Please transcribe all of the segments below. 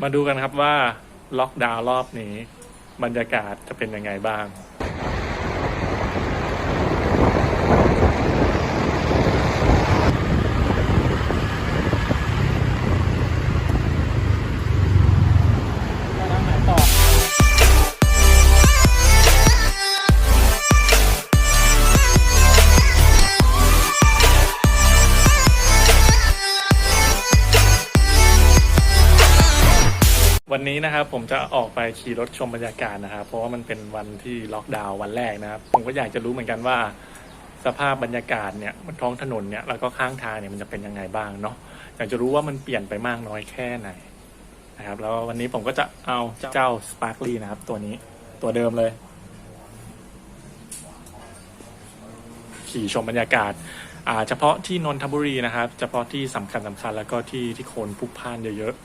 มาดูกันครับว่าล็อกดาวน์รอบนี้ บรรยากาศจะเป็นยังไงบ้าง วันนี้นะครับผมจะออกไปขี่รถชมบรรยากาศนะครับ เพราะว่ามันเป็นวันที่ล็อกดาวน์วันแรกนะครับ ผมก็อยากจะรู้เหมือนกันว่า สภาพบรรยากาศเนี่ยบนท้องถนนเนี่ยแล้วก็ข้างทางเนี่ยมันจะเป็นยังไงบ้างเนาะอยากจะรู้ว่ามันเปลี่ยนไปมากน้อยแค่ไหนนะครับ แล้ววันนี้ผมก็จะเอาเจ้า Sparkly นะครับ ตัวนี้ตัวเดิมเลย ขี่ชมบรรยากาศอ่าเฉพาะที่นนทบุรีนะครับ เฉพาะที่สำคัญสำคัญแล้วก็ที่ที่โคนพุกพ่านเยอะๆ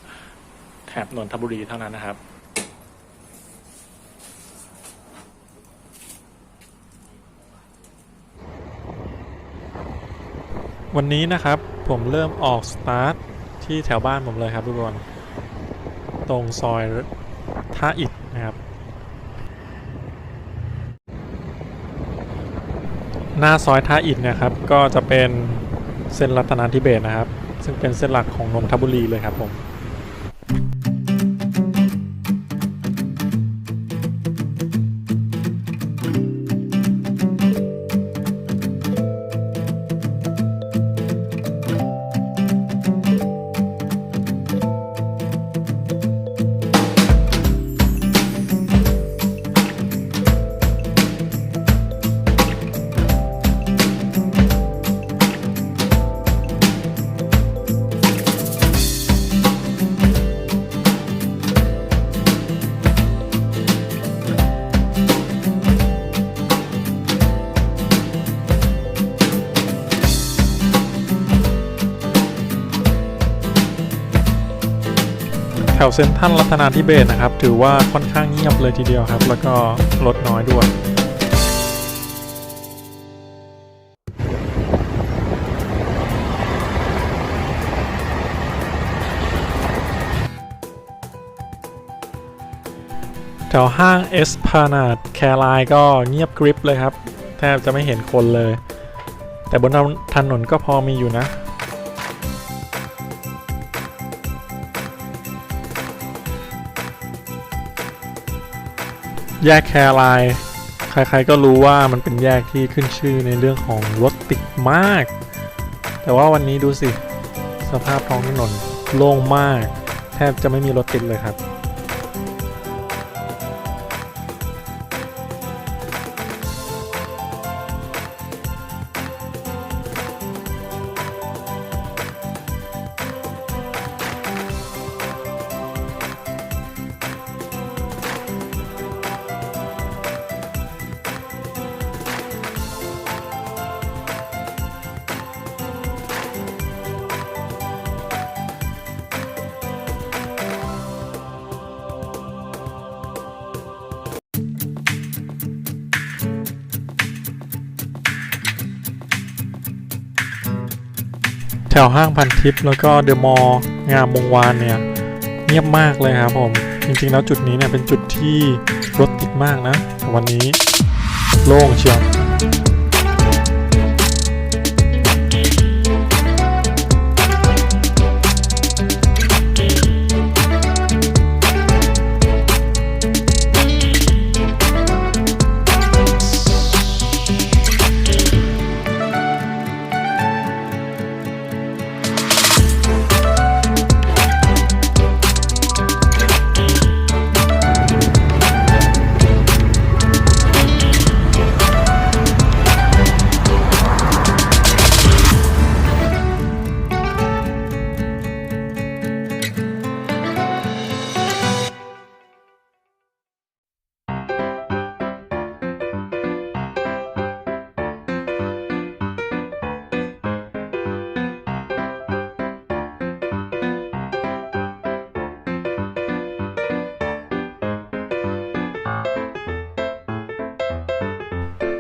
บนนทบุรีเท่านั้นนะครับ วันนี้นะครับผมเริ่มออกสตาร์ทที่แถวบ้านผมเลยครับทุกคนตรงซอยท่าอิฐนะครับ หน้าซอยท่าอิฐนะครับ ก็จะเป็นเส้นรัตนาธิเบศนะครับ ซึ่งเป็นเส้นหลักของนนทบุรีเลยครับผม แถวเซ็นทรัลรัตนาธิเบศนะครับ ถือว่าค่อนข้างเงียบเลยทีเดียวครับ แล้วก็รถน้อยด้วยแถวห้างเอสพานาดแคร์ไลน์ก็เงียบกริบเลยครับ แทบจะไม่เห็นคนเลย แต่บนถนนก็พอมีอยู่นะ แยกแครไลน์ใครๆก็รู้ว่ามันเป็นแยกที่ขึ้นชื่อในเรื่องของรถติดมาก แต่ว่าวันนี้ดูสิ สภาพท้องถนนโล่งมาก แทบจะไม่มีรถติดเลยครับ ถวห้างพันทิพย์แล้วก็เดอะมอลล์งามวงวานเนี่ยเงียบมากเลยครับผม จริงๆแล้วจุดนี้เนี่ยเป็นจุดที่รถติดมากนะ วันนี้โล่งเชียว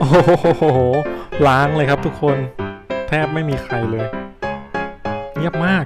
โหล้างเลยครับทุกคน แทบไม่มีใครเลย เงียบมาก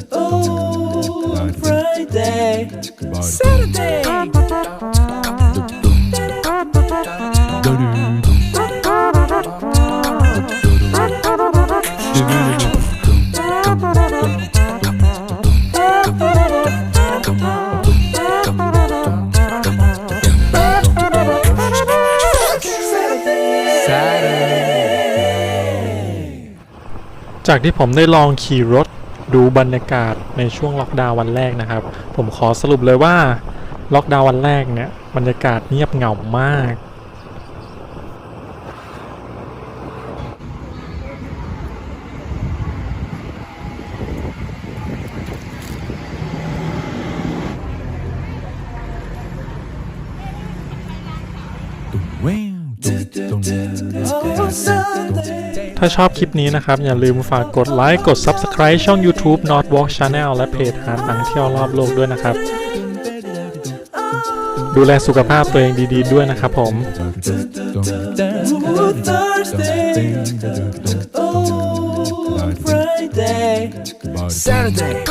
จากที่ผมได้ลองขี่รถดูบรรยากาศในช่วงล็อกดาวน์วันแรกนะครับ ผมขอสรุปเลยว่าล็อกดาวน์วันแรกเนี่ยบรรยากาศเงียบเหงามาก ถ้าชอบคลิปนี้นะครับ อย่าลืมฝากกดไลค์กด Subscribe ช่อง YouTube Not Walk Channel และเพจหาตังเที่ยวรอบโลกด้วยนะครับ ดูแลสุขภาพตัวเองดีๆด้วยนะครับผม Thursday. Oh, Friday. Saturday.